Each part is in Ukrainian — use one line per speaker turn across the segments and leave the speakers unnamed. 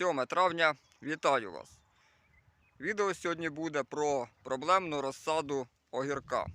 7 травня. Вітаю вас! Відео сьогодні буде про проблемну розсаду огірка.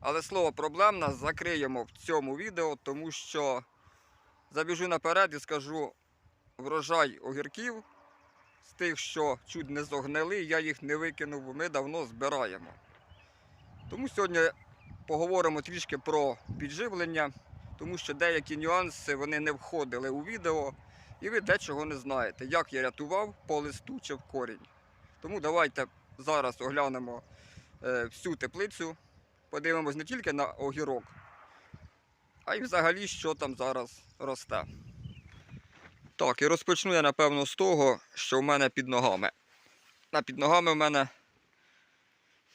Але слово проблемна закриємо в цьому відео, тому що забіжу наперед і скажу врожай огірків з тих, що чуть не зогнили, я їх не викинув, ми давно збираємо. Тому сьогодні поговоримо трішки про підживлення, тому що деякі нюанси вони не входили у відео, і ви дечого не знаєте, як я рятував по листу чи в корінь. Тому давайте зараз оглянемо е, всю теплицю, подивимось не тільки на огірок, а й взагалі, що там зараз росте. Так, і розпочну я, напевно, з того, що в мене під ногами. На під ногами в мене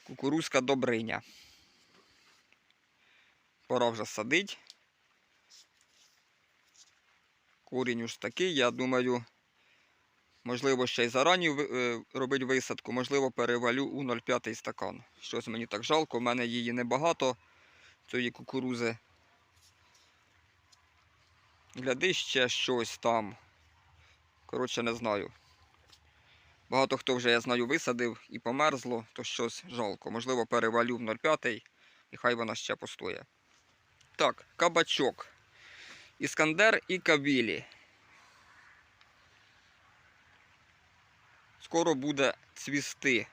кукурузка добриня. Пора вже садить. Корінь уж такий, я думаю, можливо, ще й зарані е, робити висадку, можливо, перевалю у 0,5 стакан. Щось мені так жалко, в мене її небагато, цієї кукурузи. Гляди ще щось там. Коротше, не знаю. Багато хто вже, я знаю, висадив і померзло, то щось жалко. Можливо, перевалю в 0,5 і хай вона ще постоє. Так, кабачок. Іскандер і кавілі. Скоро буде цвісти.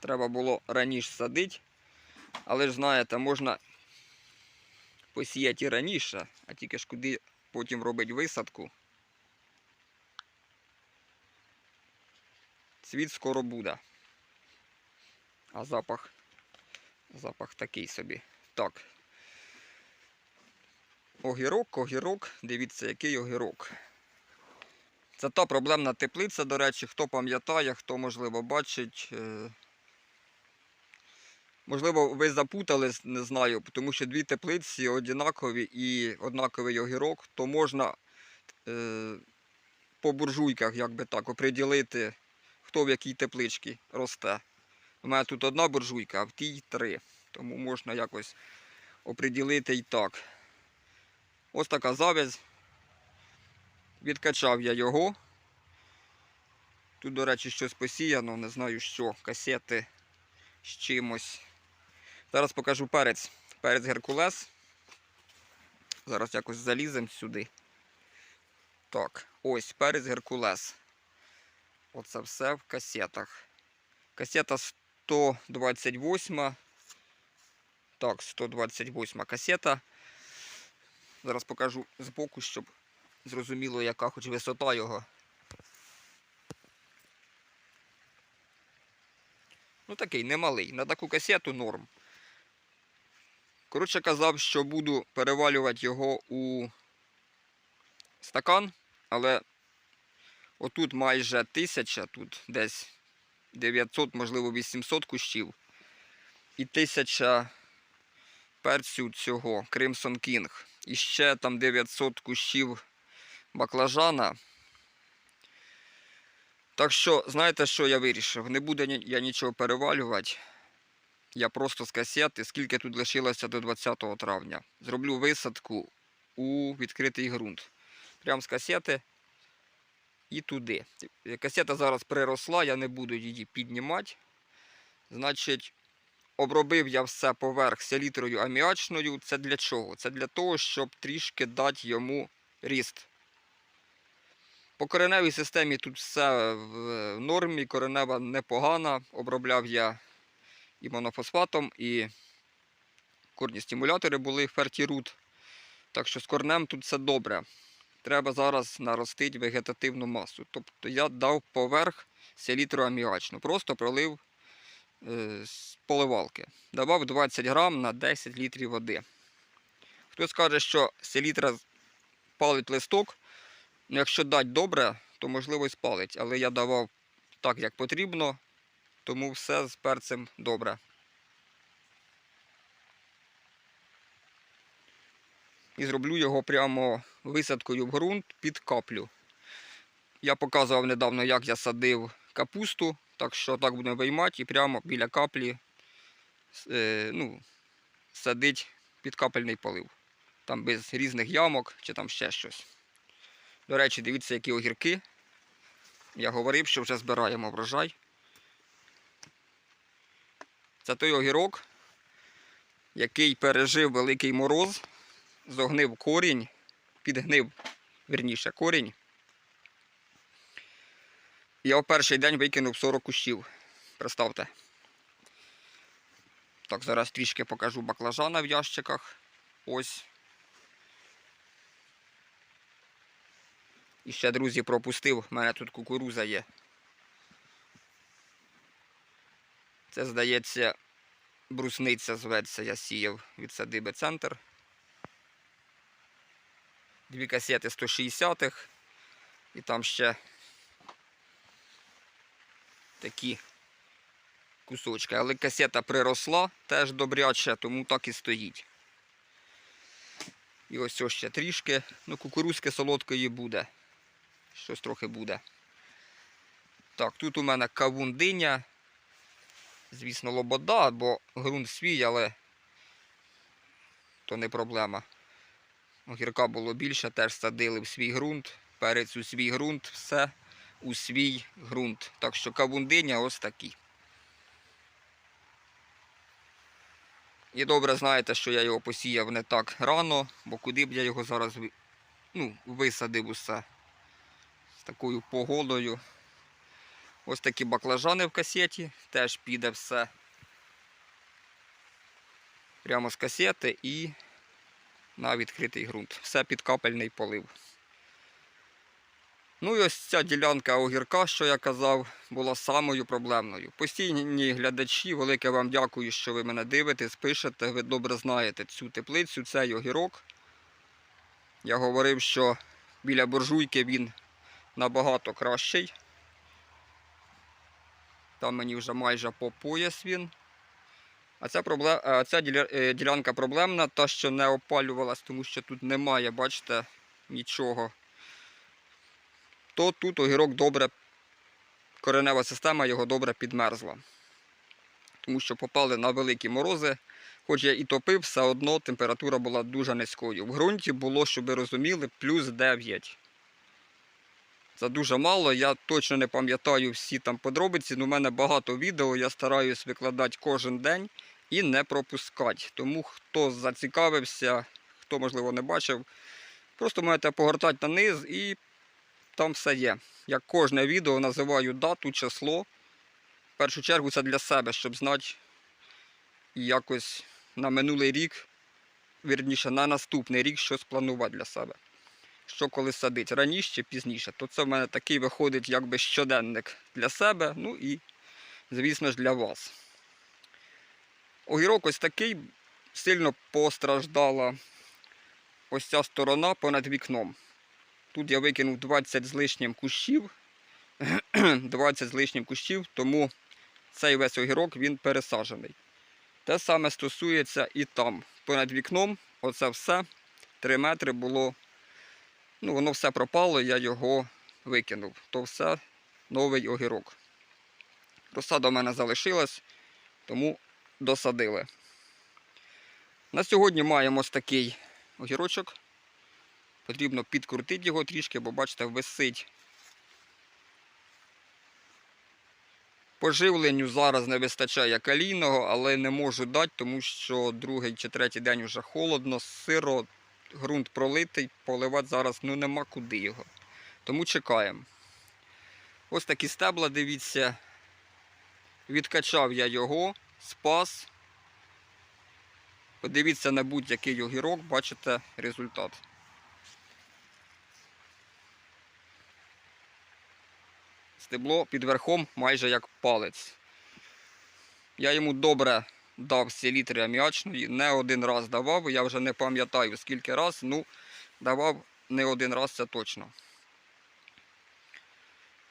Треба було раніше садити, але ж знаєте, можна посіяти і раніше, а тільки ж куди потім робити висадку. Цвіт скоро буде. А запах, запах такий собі. Так. Огірок, огірок, дивіться, який огірок. Це та проблемна теплиця, до речі, хто пам'ятає, хто, можливо, бачить. е, Можливо, ви запутались, не знаю, тому що дві теплиці однакові і однаковий огірок, то можна е, по буржуйках, як би так, оприділити, хто в якій тепличці росте. У мене тут одна буржуйка, а в тій три. Тому можна якось оприділити і так. Ось така завязь. Відкачав я його. Тут, до речі, щось посіяно, не знаю що, касети з чимось. Зараз покажу перець. Перець Геркулес. Зараз якось заліземо сюди. Так, ось перець Геркулес. Оце все в касетах. Касета 128. Так, 128 касета. Зараз покажу збоку, щоб зрозуміло, яка хоч висота його. Ну такий немалий. На таку касету норм. Коротше казав, що буду перевалювати його у стакан, але отут майже 1000, тут десь 900, можливо 800 кущів. І 1000 перцю цього Crimson King. І ще там 900 кущів баклажана. Так що, знаєте, що я вирішив? Не буду я нічого перевалювати. Я просто з касети, скільки тут лишилося до 20 травня. Зроблю висадку у відкритий ґрунт. Прямо з касети і туди. Касета зараз приросла, я не буду її піднімати. Значить, обробив я все поверх селітрою аміачною. Це для чого? Це для того, щоб трішки дати йому ріст. По кореневій системі тут все в нормі, коренева непогана. Обробляв я і монофосфатом, і корні стимулятори були фертірут. Так що з корнем тут все добре. Треба зараз наростити вегетативну масу. Тобто я дав поверх селітру аміачну. Просто пролив е, з поливалки. Давав 20 грам на 10 літрів води. Хтось каже, що селітра палить листок. Ну, якщо дати добре, то можливо і спалить. Але я давав так, як потрібно, тому все з перцем добре. І зроблю його прямо висадкою в ґрунт під каплю. Я показував недавно, як я садив капусту, так що так будемо виймати і прямо біля каплі е, ну, садить під капельний полив. Там без різних ямок чи там ще щось. До речі, дивіться, які огірки. Я говорив, що вже збираємо врожай. Це той огірок, який пережив великий мороз, зогнив корінь, підгнив, верніше, корінь. Я в перший день викинув 40 кущів. Представте. Так, зараз трішки покажу баклажана в ящиках. Ось. І ще, друзі, пропустив. У мене тут кукуруза є. Це, здається, брусниця зветься, я сіяв від садиби центр. Дві касети 160-х. І там ще такі кусочки. Але касета приросла теж добряче, тому так і стоїть. І ось ось ще трішки. Ну, кукурузки солодкої буде. Щось трохи буде. Так, тут у мене кавун диня. Звісно, лобода, бо ґрунт свій, але то не проблема. Огірка було більше, теж садили в свій ґрунт, перець у свій ґрунт, все у свій ґрунт. Так що кавундиня ось такі. І добре знаєте, що я його посіяв не так рано, бо куди б я його зараз ну, висадив усе з такою погодою. Ось такі баклажани в касеті, теж піде все прямо з касети і на відкритий ґрунт. Все під капельний полив. Ну і ось ця ділянка огірка, що я казав, була самою проблемною. Постійні глядачі, велике вам дякую, що ви мене дивитесь, пишете, ви добре знаєте цю теплицю, цей огірок. Я говорив, що біля буржуйки він набагато кращий. Там мені вже майже по пояс він. А ця, проблем... а ця е, ділянка проблемна, та, що не опалювалась, тому що тут немає, бачите, нічого. То тут огірок добре, коренева система його добре підмерзла. Тому що попали на великі морози. Хоч я і топив, все одно температура була дуже низькою. В ґрунті було, щоб ви розуміли, плюс 9. Це дуже мало. Я точно не пам'ятаю всі там подробиці. але У мене багато відео, я стараюсь викладати кожен день і не пропускати. Тому хто зацікавився, хто можливо не бачив, просто можете погортати на низ і там все є. Я кожне відео називаю дату, число. В першу чергу це для себе, щоб знати якось на минулий рік, вірніше, на наступний рік щось планувати для себе що коли садить раніше чи пізніше, то це в мене такий виходить якби щоденник для себе, ну і, звісно ж, для вас. Огірок ось такий сильно постраждала ось ця сторона понад вікном. Тут я викинув 20 з лишнім кущів, 20 з лишнім кущів, тому цей весь огірок він пересаджений. Те саме стосується і там. Понад вікном, оце все 3 метри було Ну, воно все пропало, я його викинув. То все новий огірок. Розсада в мене залишилась, тому досадили. На сьогодні маємо ось такий огірочок. Потрібно підкрутити його трішки, бо бачите, висить. Поживленню зараз не вистачає калійного, але не можу дати, тому що другий чи третій день вже холодно, сиро, ґрунт пролитий, поливати зараз ну нема куди його. Тому чекаємо. Ось такі стебла, дивіться. Відкачав я його, спас. Подивіться на будь-який огірок, бачите результат. Стебло під верхом майже як палець. Я йому добре дав селітри аміачної, не один раз давав, я вже не пам'ятаю скільки раз, ну давав не один раз це точно.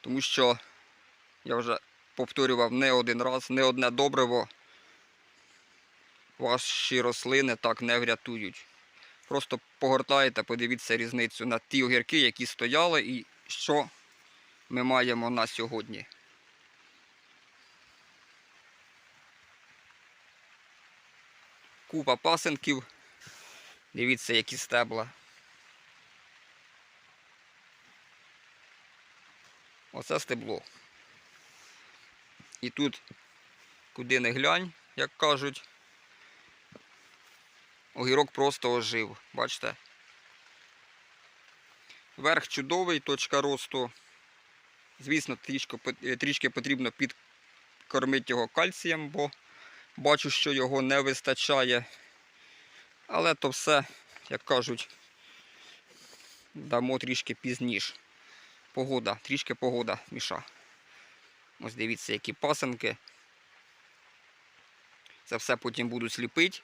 Тому що я вже повторював не один раз, не одне добриво ваші рослини так не врятують. Просто погортаєте, подивіться різницю на ті огірки, які стояли, і що ми маємо на сьогодні. Купа пасенків. Дивіться, які стебла. Оце стебло. І тут, куди не глянь, як кажуть, огірок просто ожив. Бачите? Верх чудовий, точка росту. Звісно, трішки, е, трішки потрібно підкормити його кальцієм, бо бачу, що його не вистачає. Але то все, як кажуть, дамо трішки пізніше. Погода, трішки погода міша. Ось дивіться, які пасенки. Це все потім будуть сліпити.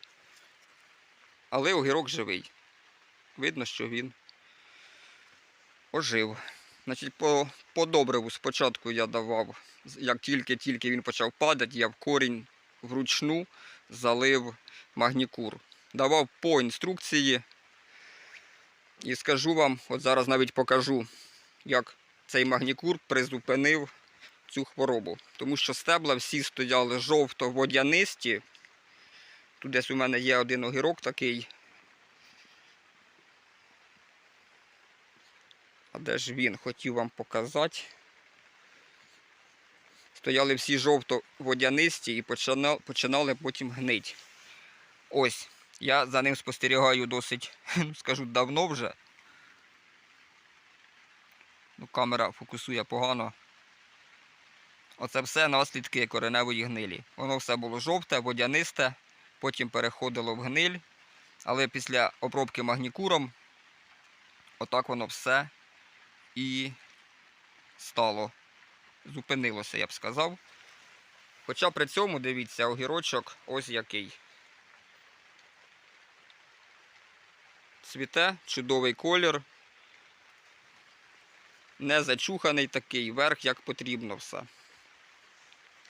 Але огірок живий. Видно, що він ожив. Значить, по, добриву спочатку я давав, як тільки-тільки він почав падати, я в корінь вручну залив магнікур. Давав по інструкції. І скажу вам, от зараз навіть покажу, як цей магнікур призупинив цю хворобу. Тому що стебла всі стояли жовто-водянисті. Тут десь у мене є один огірок такий. А де ж він? Хотів вам показати. Стояли всі жовто-водянисті і почина- починали потім гнить. Ось, я за ним спостерігаю досить, скажу, давно вже. Ну, камера фокусує погано. Оце все наслідки кореневої гнилі. Воно все було жовте, водянисте, потім переходило в гниль. Але після обробки магнікуром, отак воно все і стало. Зупинилося, я б сказав. Хоча при цьому, дивіться, огірочок ось який. Цвіте, чудовий колір. Не зачуханий такий, верх як потрібно все.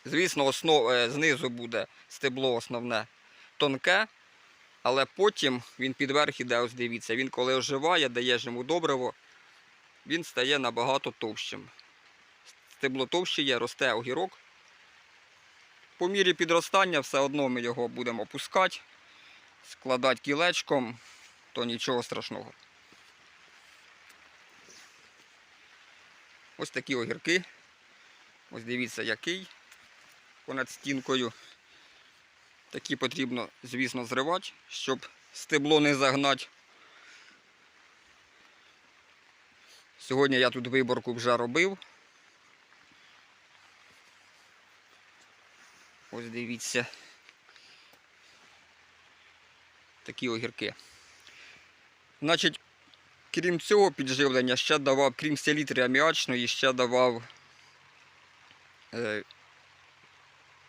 Звісно, основ, е, знизу буде стебло основне тонке, але потім він під верх іде, ось дивіться, він коли оживає, даєш йому добриво, він стає набагато товщим. Стебло товще є, росте огірок. По мірі підростання все одно ми його будемо опускати, складати кілечком, то нічого страшного. Ось такі огірки. Ось дивіться, який понад стінкою. Такі потрібно, звісно, зривати, щоб стебло не загнати. Сьогодні я тут виборку вже робив. Ось дивіться. Такі огірки. Значить, крім цього підживлення, ще давав, крім селітри аміачної, ще давав е,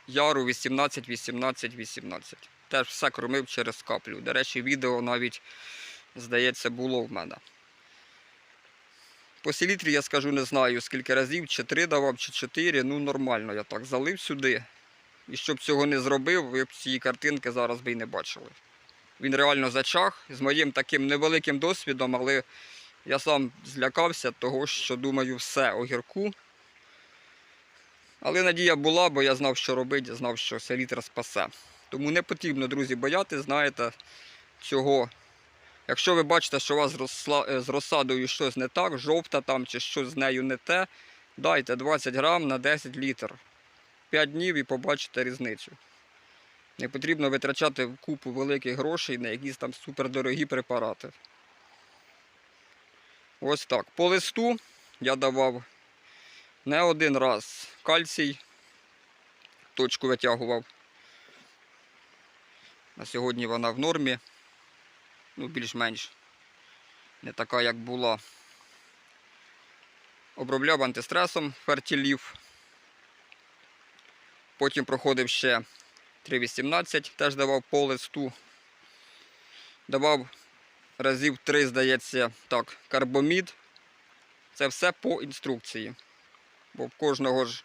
яру 18, 18, 18. Теж все кормив через каплю. До речі, відео навіть, здається, було в мене. По селітрі я скажу не знаю скільки разів, чи три давав, чи чотири. Ну нормально, я так залив сюди. І щоб цього не зробив, ви б цієї картинки зараз би і не бачили. Він реально зачах з моїм таким невеликим досвідом, але я сам злякався того, що думаю, все огірку. Але надія була, бо я знав, що робити, знав, що селітра спасе. Тому не потрібно, друзі, бояти, знаєте, цього. Якщо ви бачите, що у вас е, з розсадою щось не так, жовта там чи щось з нею не те, дайте 20 грам на 10 літр. 5 днів і побачите різницю. Не потрібно витрачати купу великих грошей на якісь там супердорогі препарати. Ось так. По листу я давав не один раз кальцій, точку витягував. На сьогодні вона в нормі. Ну, більш-менш не така, як була. Обробляв антистресом фертілів. Потім проходив ще 3,18, теж давав по листу. Давав разів 3, здається, так, карбомід. Це все по інструкції. Бо в кожного ж,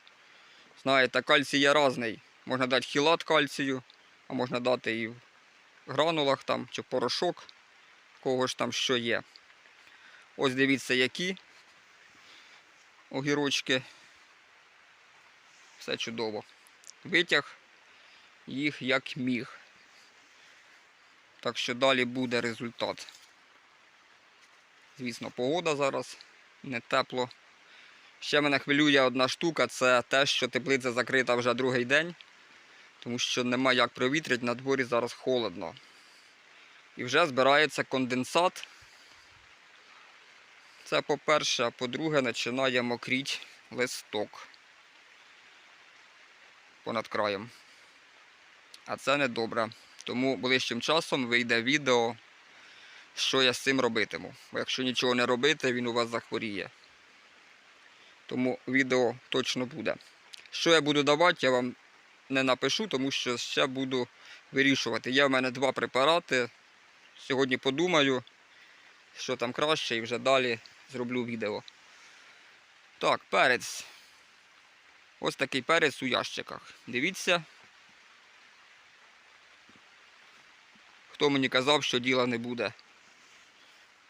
знаєте, кальцій є різний. Можна дати хілат кальцію, а можна дати і в гранулах там, чи порошок, кого ж там що є. Ось дивіться, які огірочки. Все чудово. Витяг їх як міг. Так що далі буде результат. Звісно, погода зараз не тепло. Ще мене хвилює одна штука, це те, що теплиця закрита вже другий день, тому що нема як провітрити, на дворі зараз холодно. І вже збирається конденсат. Це по-перше, а по-друге, починає мокріти листок понад краєм. А це не добре. Тому ближчим часом вийде відео, що я з цим робитиму. Бо якщо нічого не робити, він у вас захворіє. Тому відео точно буде. Що я буду давати, я вам не напишу, тому що ще буду вирішувати. Є в мене два препарати. Сьогодні подумаю, що там краще, і вже далі зроблю відео. Так, перець. Ось такий перець у ящиках. Дивіться. Хто мені казав, що діла не буде.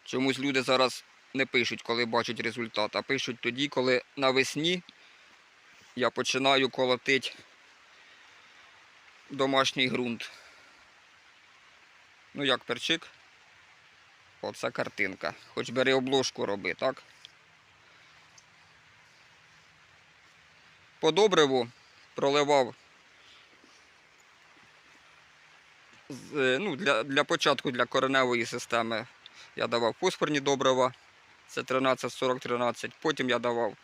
Чомусь люди зараз не пишуть, коли бачать результат, а пишуть тоді, коли навесні я починаю колотити домашній ґрунт. Ну як перчик? Оце картинка. Хоч бери обложку роби, так? По добриву проливав е, ну, для, для початку для кореневої системи я давав фосфорні добрива, це 13-40-13. Потім я давав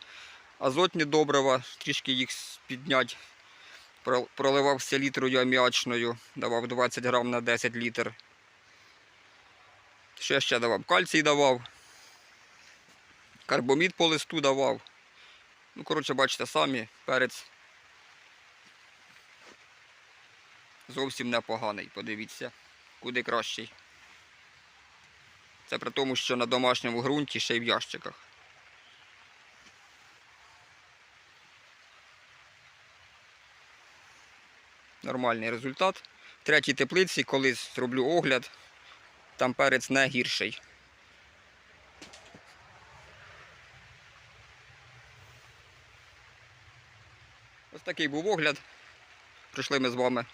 азотні добрива, трішки їх підняти. Проливав селітрою аміачною, давав 20 грам на 10 літр. Я ще давав? Кальцій давав, карбомід по листу давав. Ну, коротше, бачите самі, перець зовсім непоганий, подивіться, куди кращий. Це при тому, що на домашньому ґрунті ще й в ящиках. Нормальний результат. В третій теплиці колись зроблю огляд, там перець не гірший. Ось такий був огляд. Прийшли ми з вами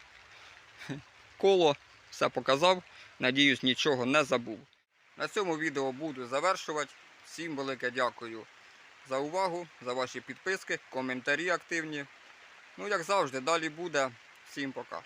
коло, все показав. Надіюсь, нічого не забув. На цьому відео буду завершувати. Всім велике дякую за увагу, за ваші підписки, коментарі активні. Ну, як завжди, далі буде. Всім пока.